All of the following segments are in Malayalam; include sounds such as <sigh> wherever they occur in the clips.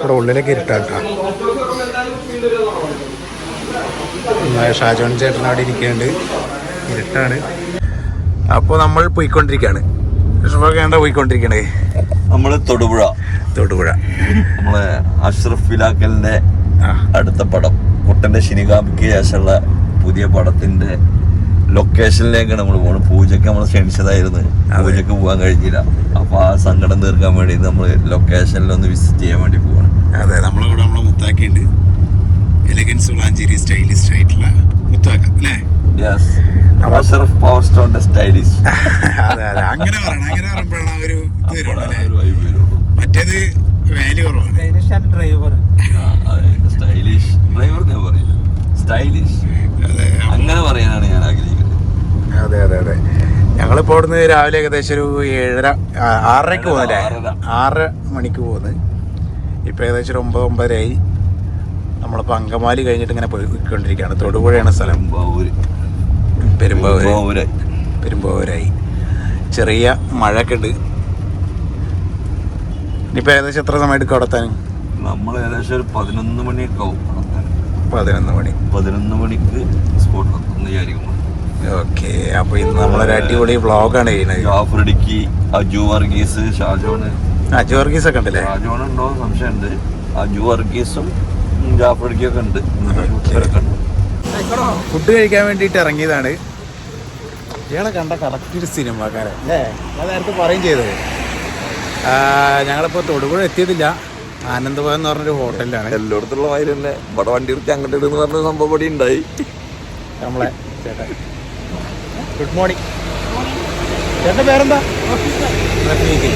ഇവിടെ ഉള്ളിലേക്ക് ഇരുട്ടാട്ടാ. ഷാജോൺ ചേട്ടൻ അവിടെ ഇരിക്കുന്നുണ്ട്. ഇരുട്ടാണ്. അപ്പോൾ നമ്മൾ പോയിക്കൊണ്ടിരിക്കുകയാണ് കൃഷ്ണ പോയിക്കൊണ്ടിരിക്കണേ? നമ്മൾ തൊടുപുഴ. തൊടുപുഴ. നമ്മളെ അഷ്റഫ് ഫിലാക്കലിന്റെ അടുത്ത പടം. കുട്ടന്റെ ശിനികാമിക്ക് ശേഷമുള്ള പുതിയ പടത്തിന്റെ ലൊക്കേഷനിലേക്കാണ് നമ്മൾ പോകണം പൂജയ്ക്ക് നമ്മൾ ക്ഷണിച്ചതായിരുന്നു. പൂജയ്ക്ക് പോകാൻ കഴിഞ്ഞില്ല. അപ്പൊ ആ സങ്കടം തീർക്കാൻ വേണ്ടി നമ്മൾ ലൊക്കേഷനിലൊന്ന് വിസിറ്റ് ചെയ്യാൻ വേണ്ടി പോവാണ്. അതെ നമ്മളിവിടെ നമ്മളെ മുത്താക്കിയുണ്ട്. എലഗൻസ് വളാഞ്ചേരി സ്റ്റൈലിസ്റ്റ് ആയിട്ടുള്ള മുത്താക്ക അല്ലേ? യെസ് അഷറഫ് പവർ സ്റ്റോണിന്റെ സ്റ്റൈലിഷ് അതെ അതെ. അങ്ങനെ പറയണം. അങ്ങനെ പറയുമ്പോഴാണ് ഒരു ഇത് വരുള്ളൂ. മറ്റേത് വാല്യൂ കുറവാണ്. ഡ്രൈവർ സ്റ്റൈലിഷ് ഡ്രൈവർ ഞാൻ പറയില്ല. സ്റ്റൈലിഷ് അങ്ങനെ പറയാനാണ് ഞാൻ ആഗ്രഹിക്കുന്നത്. അതെ അതെ അതെ. ഞങ്ങളിപ്പോൾ അവിടുന്ന് രാവിലെ ഏകദേശം ഒരു ഏഴര ആറരയ്ക്ക് പോകുന്നല്ലേ? ആറര. മണിക്ക് പോകുന്നത്. ഇപ്പം ഏകദേശം ഒരു ഒമ്പത് ഒമ്പതരയായി. നമ്മളിപ്പോൾ അങ്കമാലി കഴിഞ്ഞിട്ട് ഇങ്ങനെ പോയിക്കൊണ്ടിരിക്കുകയാണ്. തൊടുപുഴയാണ് സ്ഥലം. പെരുമ്പാവൂര്. പെരുമ്പാവൂരായി. ചെറിയ മഴയൊക്കെ ഉണ്ട് ഇനിയിപ്പോൾ ഏകദേശം എത്ര സമയം എടുക്കും അവിടെ നമ്മൾ ഏകദേശം ഒരു പതിനൊന്ന് മണിയൊക്കെ ആവും പതിനൊന്ന് മണി. പതിനൊന്ന് മണിക്ക് സ്പോട്ട് എന്ന് വിചാരിക്കുന്നു ഓക്കെ അപ്പോൾ ഇന്ന് നമ്മളൊരു അടിപൊളി വ്ളോഗാണ് ചെയ്യുന്നത്. ജാഫർ ഇടുക്കി അജു വർഗീസ് ഷാജോണ്. അജു വർഗീസ് ഒക്കെ ഉണ്ടല്ലേ? ഷാജോൺ ഉണ്ടോ സംശയമുണ്ട്. അജു വർഗീസും ജാഫർ ഇടുക്കിയൊക്കെ ഉണ്ട്. ഫുഡ് കഴിക്കാൻ വേണ്ടിയിട്ട് ഇറങ്ങിയതാണ്. ഇയാളെ കണ്ട കറക്റ്റ് സിനിമാക്കാരൻ അല്ലേ? ഞാൻ നേരത്തെ പറയും ചെയ്തത് ഞങ്ങളിപ്പോൾ തൊടുപുഴ എത്തിയതില്ല. ആനന്ദഭവൻ എന്ന് പറഞ്ഞൊരു ഹോട്ടലിലാണ്. എല്ലായിടത്തുള്ള മാതിരി തന്നെ. ഇവിടെ വണ്ടി നിർത്തി അങ്ങോട്ട് ഇടുന്ന പറഞ്ഞ സംഭവം ഇവിടെ ഉണ്ടായി. നമ്മളെ ചേട്ടൻ <laughs> ഗുഡ് മോർണിംഗ് ചേട്ടന്റെ പേരെന്താ? റഫീഖ്.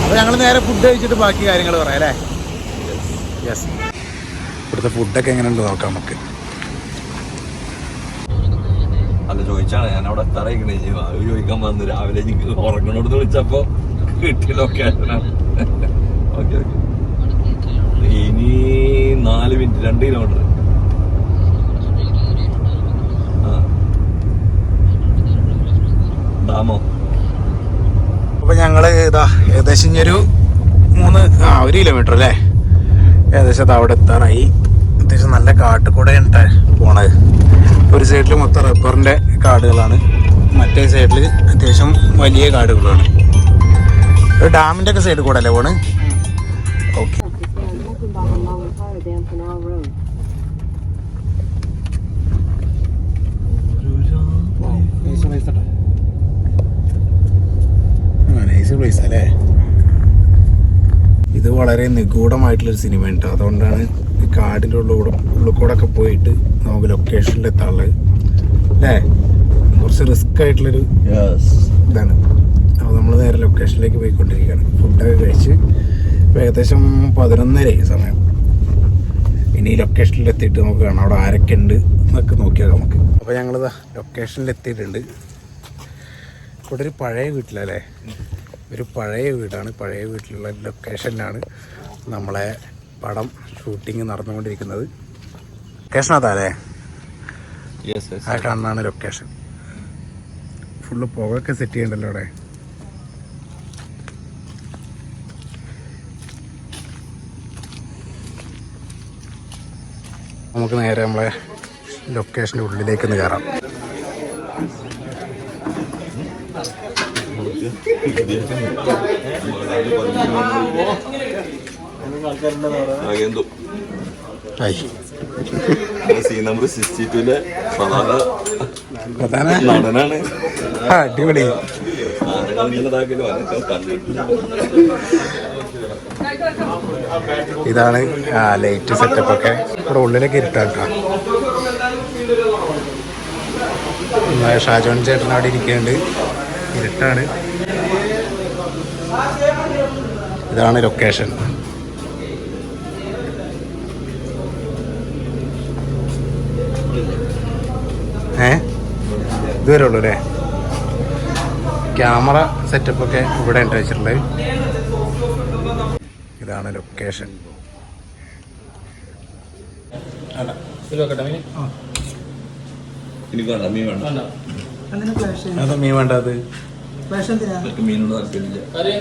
അപ്പോൾ ഞങ്ങൾ നേരെ ഫുഡ് കഴിച്ചിട്ട് ബാക്കി കാര്യങ്ങൾ പറയാം അല്ലേ? യെസ് ഇവിടുത്തെ ഫുഡൊക്കെ എങ്ങനെയുണ്ട് നോക്കാം നമുക്ക്. അല്ല ചോദിച്ചാണ് ഞാൻ അവിടെ എത്താറായിക്കണേ അത് ചോദിക്കാൻ വന്നു. രാവിലെ എനിക്ക് ഉറങ്ങണോട് വിളിച്ചപ്പോ കിട്ടിയ ലൊക്കേഷനാണ് ഓക്കെ ഓക്കെ ഇനി നാല് മിനിറ്റ് രണ്ട് കിലോമീറ്റർ ആ ഡാമോ അപ്പോൾ ഞങ്ങൾ ഇതാ ഏകദേശം ഇനി ഒരു മൂന്ന് ആ ഒരു കിലോമീറ്റർ അല്ലേ? ഏകദേശം അത് അവിടെ എത്താറായി അത്യാവശ്യം നല്ല കാട്ടുകൂടെ ഉണ്ട് പോണത്. ഒരു സൈഡിൽ മൊത്തം റബ്ബറിന്റെ കാടുകളാണ്. മറ്റേ സൈഡിൽ അത്യാവശ്യം വലിയ കാടുകളാണ്. ഒരു ഡാമിന്റെ ഒക്കെ സൈഡിൽ കൂടെ അല്ലേ പോണ്? ഓക്കെ പ്ലേസ് by ഇത് വളരെ നിഗൂഢമായിട്ടുള്ളൊരു സിനിമ ഉണ്ട് അതുകൊണ്ടാണ് ഈ കാടിന്റെ ഉള്ളിൽ ഉള്ളിൽ കൂടെ ഒക്കെ പോയിട്ട് നമുക്ക് ലൊക്കേഷനിൽ എത്താനുള്ളത്. അല്ലേ? കുറച്ച് റിസ്ക് ആയിട്ടുള്ളൊരു ഇതാണ്. അപ്പോൾ നമ്മൾ നേരെ ലൊക്കേഷനിലേക്ക് പോയിക്കൊണ്ടിരിക്കുകയാണ്. ഫുഡൊക്കെ കഴിച്ച് ഇപ്പോൾ ഏകദേശം പതിനൊന്നരയായി സമയം. ഇനി ലൊക്കേഷനിൽ എത്തിയിട്ട് നമുക്ക് കാണാം. അവിടെ ആരൊക്കെ ഉണ്ട് എന്നൊക്കെ നോക്കിയാൽ നമുക്ക്. അപ്പോൾ ഞങ്ങളിതാ ലൊക്കേഷനിൽ എത്തിയിട്ടുണ്ട്. ഇവിടെ ഒരു പഴയ വീട്ടിലല്ലേ? ഒരു പഴയ വീടാണ്. പഴയ വീട്ടിലുള്ള ലൊക്കേഷനിലാണ് നമ്മളെ പടം ഷൂട്ടിങ് നടന്നുകൊണ്ടിരിക്കുന്നത്. ലൊക്കേഷൻ അതാല്ലേ യെസ് ആ കാണാണ് ലൊക്കേഷൻ. ഫുള്ള് പുകയൊക്കെ സെറ്റ് ചെയ്യണ്ടല്ലോ അവിടെ? നമുക്ക് നേരെ നമ്മളെ ലൊക്കേഷന്റെ ഉള്ളിലേക്ക് ഒന്ന് കയറാം. എന്തോ ഐ. സീ നമ്പർ സിക്സ്റ്റി ടുവിലെ പ്രധാന പ്രധാന നടനാണ്. അടിപൊളി. ഇതാണ് ആ ലൈറ്റ് സെറ്റപ്പ് ഒക്കെ ഇവിടെ ഉള്ളിലേക്ക് ഇരുട്ടാട്ടോ. ഷാജോൺ ചേട്ടൻ അവിടെ ഇരിക്കുന്നുണ്ട്. ഇരുട്ടാണ് ഇതാണ് ലൊക്കേഷൻ ഏ? ഇതുവരെ ഉള്ളൂ അല്ലേ? ക്യാമറ സെറ്റപ്പ് ഒക്കെ ഇവിടെ ഉണ്ട് വെച്ചിട്ടുള്ളത് ഇതാണ് ലൊക്കേഷൻ ഇനി വേണ്ട മീൻ വേണ്ട. അത് മീൻ വേണ്ടത്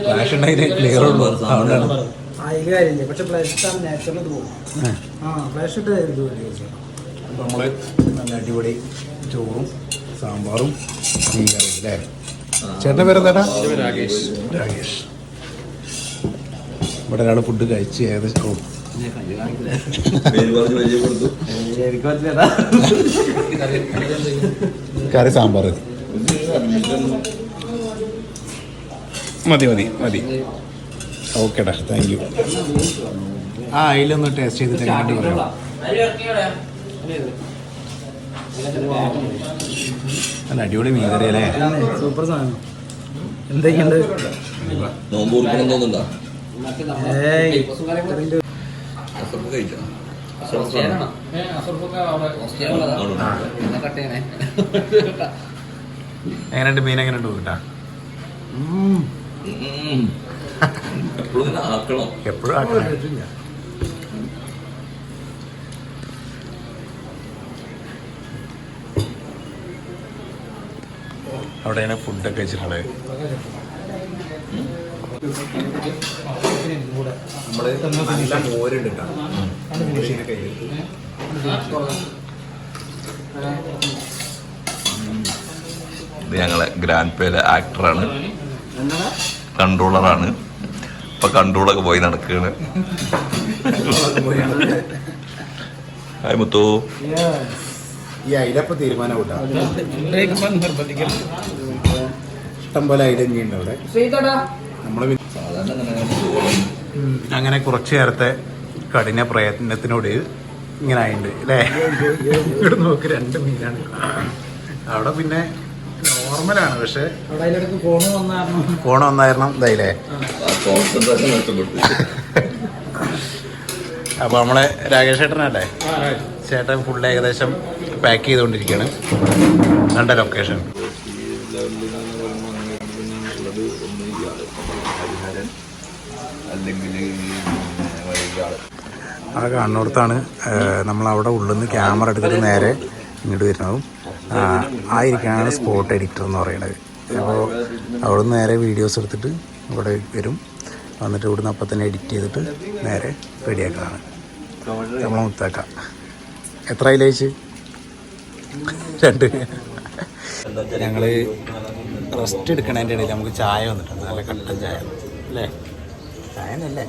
ഫ്ലാഷ് ഉണ്ടെങ്കിൽ ക്ലിയർ ഉള്ളൂ. അതുകൊണ്ടാണ്. അതിൽ കാര്യമില്ല? പക്ഷെ ഫ്ലാഷ് ഇട്ടാൽ നാച്ചുറൽ ഇത് പോകും. ആ. ഫ്ലാഷ് ഇട്ട് ഇത് വരും അപ്പോൾ നമ്മൾ നല്ല അടിപൊളി ചോറും സാമ്പാറും മീൻ കറി അല്ലേ ചേട്ടന്റെ പേരെന്താ രാകേഷ്. രാകേഷ്. ഇവിടെ ഒരാൾ ഫുഡ് കഴിച്ച് ഏകദേശം എനിക്ക് പരിചയപ്പെടുത്തു കറി സാമ്പാർ മതി. മതി മതി ഓക്കേടാ താങ്ക് യു ആ അതിലൊന്ന് ടേസ്റ്റ് ചെയ്തിട്ട് എങ്ങനെയുണ്ട് പറയാം. നല്ല അടിപൊളി മീൻ കറി അല്ലേ? സൂപ്പർ സാധനം. എന്തൊക്കെയുണ്ട്? നോമ്പ് കുറിക്കണം തോന്നുന്നുണ്ടോ? ഏയ്. എങ്ങനെയുണ്ട് മീൻ എങ്ങനെയുണ്ട് കൂട്ടാ എപ്പോഴും ആക്കണം അവിടെയാണ് ഫുഡൊക്കെ കഴിച്ചിട്ടുള്ളത് നമ്മൾ നല്ല മോരുണ്ട് കേട്ടോ ഇത് ഞങ്ങളെ ഗ്രാൻഡ് പേലെ ആക്ടറാണ് കൺട്രോളറാണ് ഇപ്പൊ കൺട്രോളൊക്കെ പോയി നടക്കുകയാണ്. ഹായ് മുത്തു. ഈ അയിലപ്പ തീരുമാനം കൂട്ടാ ഇഷ്ടം പോലെ അവിടെ. നമ്മൾ സാധാരണ അങ്ങനെ കുറച്ചു നേരത്തെ കഠിന പ്രയത്നത്തിനോട് ഇങ്ങനെ ആയിണ്ട് അല്ലേ ഇവിടെ നോക്ക് രണ്ട് മീനാണ്. അവിടെ പിന്നെ നോർമലാണ് പക്ഷെ ഫോൺ വന്നായിരുന്നു. ഇതായില്ലേ? അപ്പൊ കോൺസെൻട്രേഷൻ നഷ്ടപ്പെട്ടു. അപ്പോൾ നമ്മളെ രാകേഷ് ചേട്ടനല്ലേ ചേട്ടൻ ഫുൾ ഏകദേശം പാക്ക് ചെയ്തുകൊണ്ടിരിക്കുകയാണ് നല്ല ലൊക്കേഷൻ ആ കാണുന്നിടത്താണ് നമ്മൾ അവിടെ ഉള്ളിൽ നിന്ന് ക്യാമറ എടുത്തിട്ട് നേരെ ഇങ്ങോട്ട് വരുന്നതും ആ, ആ സ്പോട്ട് എഡിറ്റർ എന്ന് പറയുന്നത്. അപ്പോൾ അവിടെ നിന്ന് നേരെ വീഡിയോസ് എടുത്തിട്ട് ഇവിടെ വരും. വന്നിട്ട് ഇവിടുന്ന് അപ്പം തന്നെ എഡിറ്റ് ചെയ്തിട്ട് നേരെ റെഡിയാക്കുന്നതാണ് നമ്മൾ മുത്താക്കാം. എത്ര അതിലേച്ച് രണ്ട്. ഞങ്ങൾ റെസ്റ്റ് എടുക്കണതിന്റെ ഇടയിൽ നമുക്ക് ചായ വന്നിട്ടുണ്ട്. നല്ല കട്ടൻ ചായ. അല്ലേ? ചായ എന്നല്ലേ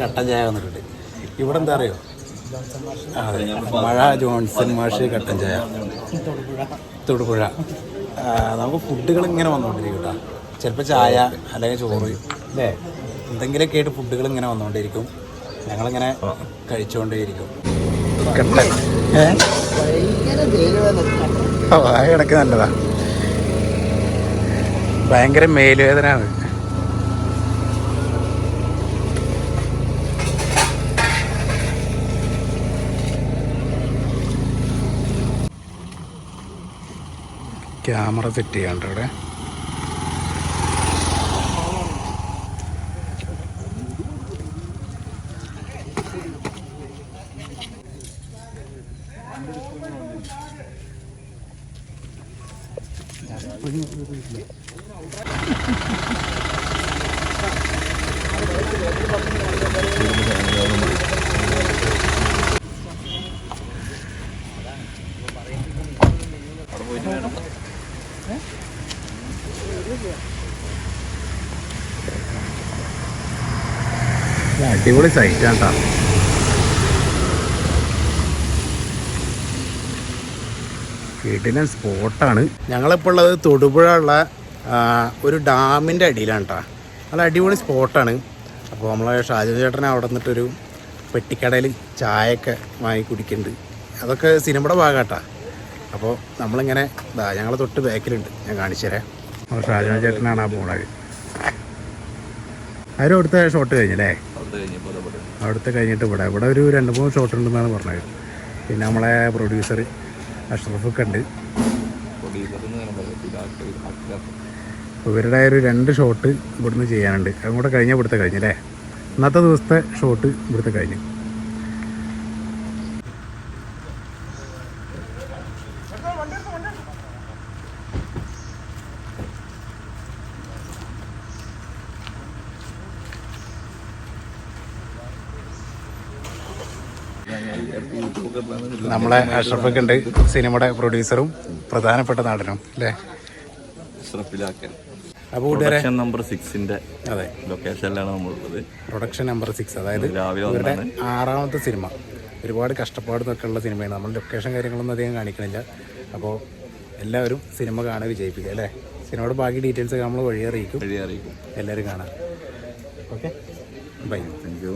കട്ടൻ ചായ വന്നിട്ടുണ്ട്. ഇവിടെ എന്താ അറിയോ? അതെ മഴ ജോൺസൺ മാഷ് കട്ടൻ ചായ. തൊടുപുഴ. നമുക്ക് ഫുഡുകൾ ഇങ്ങനെ വന്നുകൊണ്ടിരിക്കും കേട്ടോ. ചിലപ്പോൾ ചായ അല്ലെങ്കിൽ ചോറ്. അല്ലേ എന്തെങ്കിലുമൊക്കെ ആയിട്ട് ഫുഡുകൾ ഇങ്ങനെ വന്നുകൊണ്ടിരിക്കും. ഞങ്ങളിങ്ങനെ കഴിച്ചുകൊണ്ടേയിരിക്കും. കട്ടൻ. ഏ? കിടക്ക് നല്ലതാ ഭയങ്കര മേലുവേദന ക്യാമറ സെറ്റ് ചെയ്യാണ്ട് ഇവിടെ ഇത് അടിപൊളി സൈറ്റ് ആട്ടാ. കിടിലൻ സ്പോട്ടാണ് ഞങ്ങളിപ്പോൾ ഉള്ളത് തൊടുപുഴ ഉള്ള ഒരു ഡാമിന്റെ അടിയിലാണ് കേട്ടോ നല്ല അടിപൊളി സ്പോട്ടാണ് അപ്പോൾ നമ്മളെ ഷാജു ചേട്ടനെ അവിടെ നിന്നിട്ടൊരു പെട്ടിക്കടയിൽ ചായയൊക്കെ വാങ്ങി കുടിക്കുന്നുണ്ട് അതൊക്കെ സിനിമയുടെ ഭാഗമാട്ടാ അപ്പോൾ നമ്മളിങ്ങനെ ഇതാ ഞങ്ങൾ തൊട്ട് ബാക്കിലുണ്ട് ഞാൻ കാണിച്ചു തരാം ഷാജു ചേട്ടനാണ് ആ പോണത് ആരും അവിടുത്തെ ഷോട്ട് കഴിഞ്ഞല്ലേ? അവിടുത്തെ കഴിഞ്ഞിട്ട് ഇവിടെ. ഇവിടെ ഒരു രണ്ട് മൂന്ന് ഷോട്ട് ഉണ്ടെന്നാണ് പറഞ്ഞത്. പിന്നെ നമ്മളെ പ്രൊഡ്യൂസർ അഷ്റഫൊക്കെ ഉണ്ട്. ഇവരുടെ ഒരു രണ്ട് ഷോട്ട് ഇവിടുന്ന് ചെയ്യാനുണ്ട്. അതും കൂടെ കഴിഞ്ഞാൽ ഇവിടുത്തെ കഴിഞ്ഞല്ലേ ഇന്നത്തെ ദിവസത്തെ ഷോട്ട് ഇവിടുത്തെ കഴിഞ്ഞു. നമ്മളെ അഷ്റഫൊക്കെ ഉണ്ട് സിനിമയുടെ പ്രൊഡ്യൂസറും പ്രധാനപ്പെട്ട നടനും അല്ലേ? അപ്പോൾ കൂട്ടുകാരെ നമ്പർ സിക്സിന്റെ അതെ. ലൊക്കേഷനിലാണ് നമ്മളുള്ളത്. പ്രൊഡക്ഷൻ നമ്പർ സിക്സ് അതായത് ഇവരുടെ. ആറാമത്തെ സിനിമ. ഒരുപാട് കഷ്ടപ്പാടുന്നൊക്കെ ഉള്ള സിനിമയാണ്. നമ്മൾ ലൊക്കേഷൻ കാര്യങ്ങളൊന്നും അധികം കാണിക്കണില്ല. അപ്പോൾ എല്ലാവരും സിനിമ കാണാൻ വിജയിപ്പിക്കുക അല്ലേ? സിനിമയുടെ ബാക്കി ഡീറ്റെയിൽസ് നമ്മൾ വഴി അറിയിക്കും വഴി അറിയിക്കും എല്ലാവരും കാണാം. Okay bye thank you